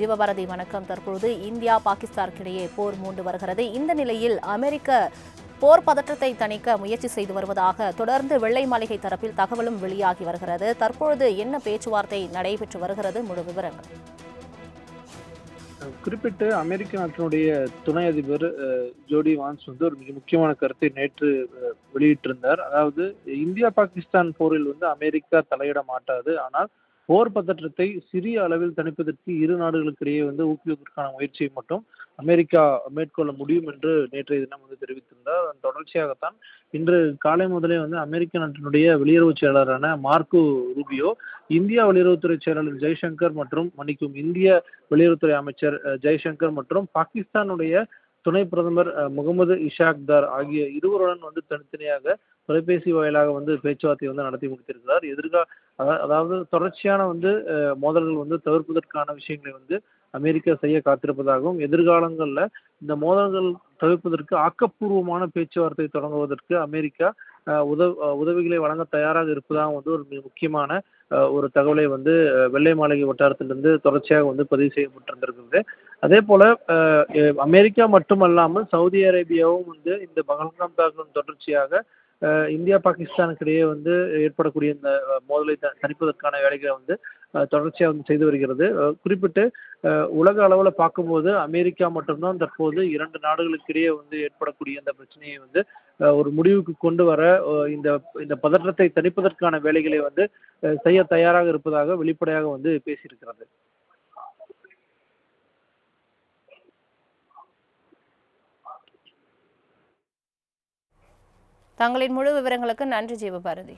ஜீவபாரதி வணக்கம். தற்பொழுது இந்தியா பாகிஸ்தானுக்கிடையே போர் மூண்டு வருகிறது. இந்த நிலையில் அமெரிக்க போர் பதற்றத்தை தணிக்க முயற்சி செய்து வருவதாக தொடர்ந்து வெள்ளை மாளிகை தரப்பில் தகவலும் வெளியாகி வருகிறது. தற்பொழுது என்ன பேச்சுவார்த்தை நடைபெற்று வருகிறது? முழு விவரங்கள். குறிப்பிட்டு அமெரிக்க நாட்டினுடைய துணை அதிபர் ஜோடி வான்ஸ் வந்து ஒரு மிக முக்கியமான கருத்தை நேற்று வெளியிட்டிருந்தார். அதாவது இந்தியா பாகிஸ்தான் போரில் வந்து அமெரிக்கா தலையிட மாட்டாது. ஆனால் போர் பதற்றத்தை சிறிய அளவில் தணிப்பதற்கு இரு நாடுகளுக்கிடையே வந்து ஊக்குவிப்பதற்கான முயற்சியை மட்டும் அமெரிக்கா மேற்கொள்ள முடியும் என்று நேற்றைய தினம் வந்து தெரிவித்திருந்தார். அதன் தொடர்ச்சியாகத்தான் இன்று காலை முதலே வந்து அமெரிக்க நாட்டினுடைய வெளியுறவு செயலாளரான மார்க்கு ரூபியோ இந்தியா வெளியுறவுத்துறை செயலாளர் ஜெய்சங்கர் மற்றும் மன்னிக்கும் இந்திய வெளியுறவுத்துறை அமைச்சர் ஜெய்சங்கர் மற்றும் பாகிஸ்தானுடைய துணை பிரதமர் முகமது இஷாக்தார் ஆகிய இருவருடன் வந்து தனித்தனியாக தொலைபேசி வாயிலாக வந்து பேச்சுவார்த்தை வந்து நடத்தி முடித்திருக்கிறார். எதிர்கா அதா- அதாவது தொடர்ச்சியான வந்து மோதல்கள் வந்து தவிர்ப்பதற்கான விஷயங்களை வந்து அமெரிக்கா செய்ய காத்திருப்பதாகவும் எதிர்காலங்களில் இந்த மோதல்கள் தவிர்ப்பதற்கு ஆக்கப்பூர்வமான பேச்சுவார்த்தை தொடங்குவதற்கு அமெரிக்கா அஹ், உதவ உதவிகளை வழங்க தயாராக இருப்பதாக வந்து ஒரு மிக முக்கியமான அஹ், ஒரு தகவலை வந்து அஹ், வெள்ளை மாளிகை வட்டாரத்திலிருந்து தொடர்ச்சியாக வந்து பதிவு செய்யப்பட்டிருந்திருக்கிறது அதே போல அஹ், அமெரிக்கா மட்டுமல்லாமல் சவுதி அரேபியாவும் வந்து இந்த பகல்காம் தாக்குதல் தொடர்ச்சியாக இந்தியா பாகிஸ்தானுக்கு இடையே வந்து ஏற்படக்கூடிய இந்த மோதலை த- தணிப்பதற்கான வேலைகளை வந்து தொடர்ச்சியாக வந்து செய்து வருகிறது. குறிப்பிட்டு உலக அளவில் பார்க்கும்போது அமெரிக்கா மட்டும்தான் தற்போது இரண்டு நாடுகளுக்கிடையே வந்து ஏற்படக்கூடிய இந்த பிரச்சனையை வந்து ஒரு முடிவுக்கு கொண்டு வர இந்த இந்த பதற்றத்தை தணிப்பதற்கான வேலைகளை வந்து செய்ய தயாராக இருப்பதாக வெளிப்படையாக வந்து பேசியிருக்கிறது. தங்களின் முழு விவரங்களுக்கு நன்றி ஜீவபாரதி.